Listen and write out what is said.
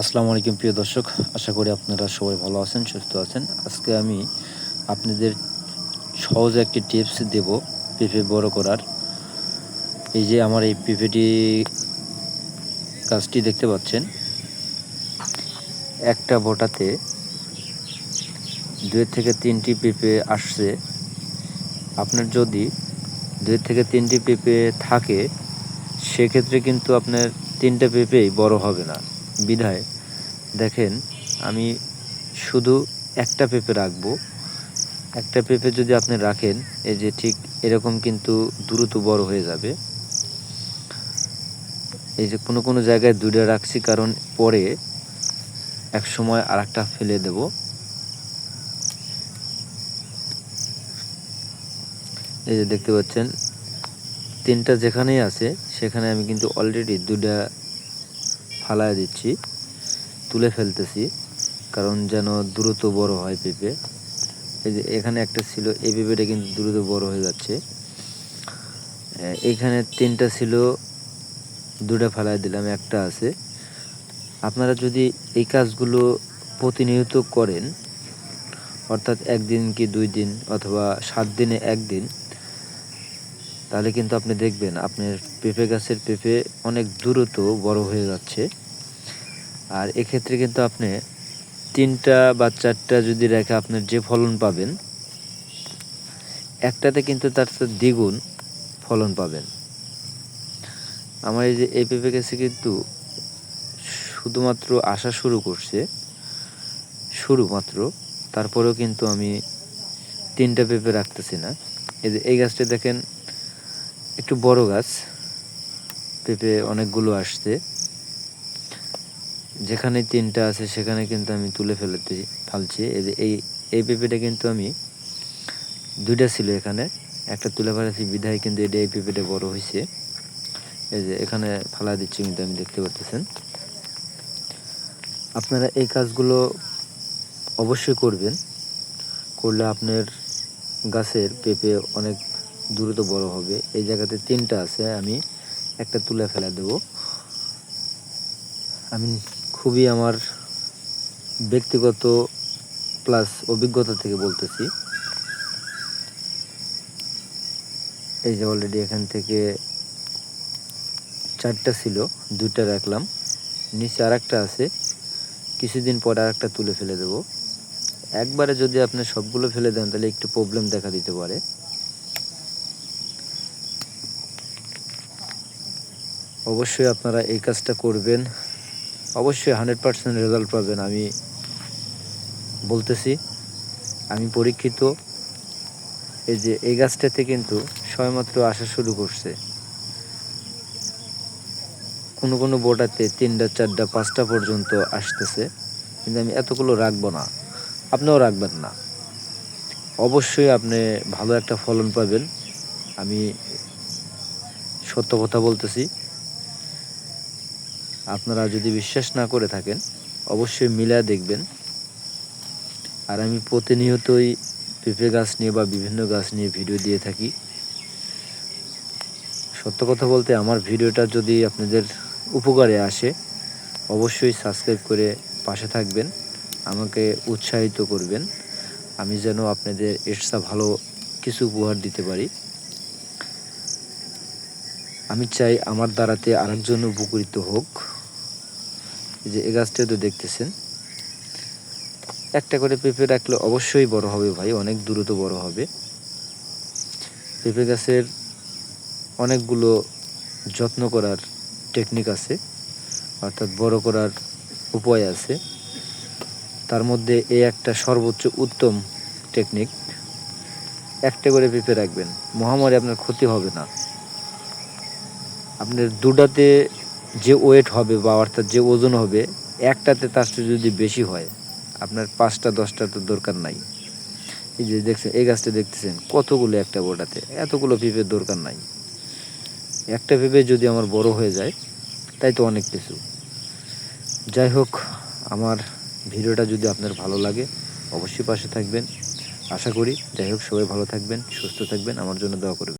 আসসালামু আলাইকুম প্রিয় দর্শক, আশা করি আপনারা সবাই ভালো আছেন, সুস্থ আছেন। আজকে আমি আপনাদের সহজ একটি টিপস দেব পেঁপে বড় করার। এই যে আমার এই পেঁপেটি গাছটি দেখতে পাচ্ছেন, একটা বোটাতে দুই থেকে তিনটি পেঁপে আসছে। আপনার যদি দুই থেকে তিনটি পেঁপে থাকে, সেক্ষেত্রে কিন্তু আপনার তিনটা পেঁপেই বড় হবে না। বিধায়, দেখেন, আমি শুধু একটা পেঁপে রাখব। একটা পেঁপে যদি আপনি রাখেন, এই যে ঠিক এরকম কিন্তু দ্রুত বড় হয়ে যাবে। এই যে কোনো কোনো জায়গায় দুটো রাখছি, কারণ পরে এক সময় আর একটা ফেলে দেব। এই যে দেখতে পাচ্ছেন, তিনটা যেখানেই আছে, সেখানে আমি কিন্তু অলরেডি দুটা ফালায় দিচ্ছি, তুলে ফেলতেছি, কারণ যেন দ্রুত বড় হয় পেঁপে। এই যে এখানে একটা ছিল, এই পেঁপেটা কিন্তু দ্রুত বড় হয়ে যাচ্ছে। এইখানে তিনটা ছিল, দুটা ফেলায় দিলাম, একটা আছে। আপনারা যদি এই কাজগুলো প্রতিনিয়ত করেন, অর্থাৎ একদিন কি দুই দিন, অথবা সাত দিনে একদিন তাহলে কিন্তু আপনি দেখবেন, আপনার পেঁপে গাছের পেঁপে অনেক দ্রুত বড় হয়ে যাচ্ছে। আর এক্ষেত্রে কিন্তু আপনি তিনটা বা চারটা যদি রেখে আপনার যে ফলন পাবেন, একটাতে কিন্তু তার দ্বিগুণ ফলন পাবেন। আমার এই যে এই পেঁপে গাছে কিন্তু শুধুমাত্র আসা শুরু করছে, শুরু মাত্র, তারপরেও কিন্তু আমি তিনটা পেঁপে রাখতেছি না। এই যে এই গাছটা দেখেন একটু বড় গাছ, পেঁপে অনেকগুলো আসছে। যেখানে তিনটা আছে, সেখানে কিন্তু আমি তুলে ফেলতে ফালছি। এই যে এই এই পেঁপেটা কিন্তু আমি দুইটা ছিল এখানে। একটা তুলে ফেলেছি, বিধায় কিন্তু এটা এই পেঁপেটা বড় হয়েছে। এই যে এখানে ফালা দিচ্ছি কিন্তু আমি, দেখতে পাচ্ছেন। আপনারা এই কাজগুলো অবশ্যই করবেন। করলে আপনার গাছের পেঁপে অনেক দ্রুত বড় হবে। এই জায়গাতে তিনটা আছে, আমি একটা তুলে ফেলে দেব। আমি খুবই আমার ব্যক্তিগত প্লাস অভিজ্ঞতা থেকে বলতেছি। এই যে অলরেডি এখান থেকে চারটা ছিল, দুইটা রাখলাম। নিচে আর একটা আছে, কিছুদিন পরে আর একটা তুলে ফেলে দেব। একবারে যদি আপনি সবগুলো ফেলে দেন, তাহলে একটু প্রবলেম দেখা দিতে পারে। অবশ্যই আপনারা এই কাজটা করবেন। অবশ্যই হান্ড্রেড পারসেন্ট রেজাল্ট পাবেন, আমি বলতেছি। আমি পরীক্ষিত। এই যে, এই গাছটাতে কিন্তু সবেমাত্র আসা শুরু করছে। কোনো কোনো বোটাতে তিনটা, চারটা, পাঁচটা পর্যন্ত আসতেছে। কিন্তু আমি এতগুলো রাখব না। আপনিও রাখবেন না। অবশ্যই আপনি ভালো একটা ফলন পাবেন। আমি সত্য কথা বলতেছি। আপনারা যদি বিশ্বাস না করে থাকেন, অবশ্যই মিলা দেখবেন। আর আমি প্রতিনিয়তই পেঁপে গাছ নিয়ে বা বিভিন্ন গাছ নিয়ে ভিডিও দিয়ে থাকি। সত্য কথা বলতে আমার ভিডিওটা যদি আপনাদের উপকারে আসে, অবশ্যই সাবস্ক্রাইব করে পাশে থাকবেন, আমাকে উৎসাহিত করবেন। আমি যেন আপনাদের এক্সট্রা ভালো কিছু উপহার দিতে পারি। আমি চাই আমার দ্বারাতে আরেকজন উপকৃত হোক। যে এ গাছটা তো দেখতেছেন। একটা করে পেঁপে রাখলে অবশ্যই বড় হবে ভাই, অনেক দ্রুত বড় হবে। পেঁপে গাছের অনেকগুলো যত্ন করার টেকনিক আছে, অর্থাৎ বড় করার উপায় আছে। তার মধ্যে এই একটা সর্বোচ্চ উত্তম টেকনিক একটা করে পেঁপে রাখবেন। মহামারী আপনার ক্ষতি হবে না। আপনার দুটাতে যে ওয়েট হবে বা অর্থাৎ যে ওজন হবে, একটাতে চেয়ে যদি বেশি হয়, আপনার পাঁচটা, দশটা তো দরকার নাই। এই যে দেখছেন, এই গাছটা দেখতেছেন, কতগুলো একটা বোটাতে এতগুলো পেঁপের দরকার নাই। একটা পেঁপে যদি আমার বড় হয়ে যায়, তাই তো অনেক কিছু। যাই হোক, আমার ভিডিওটা যদি আপনার ভালো লাগে, অবশ্যই পাশে থাকবেন। আশা করি, যাই হোক, সবাই ভালো থাকবেন, সুস্থ থাকবেন, আমার জন্য দোয়া করবেন।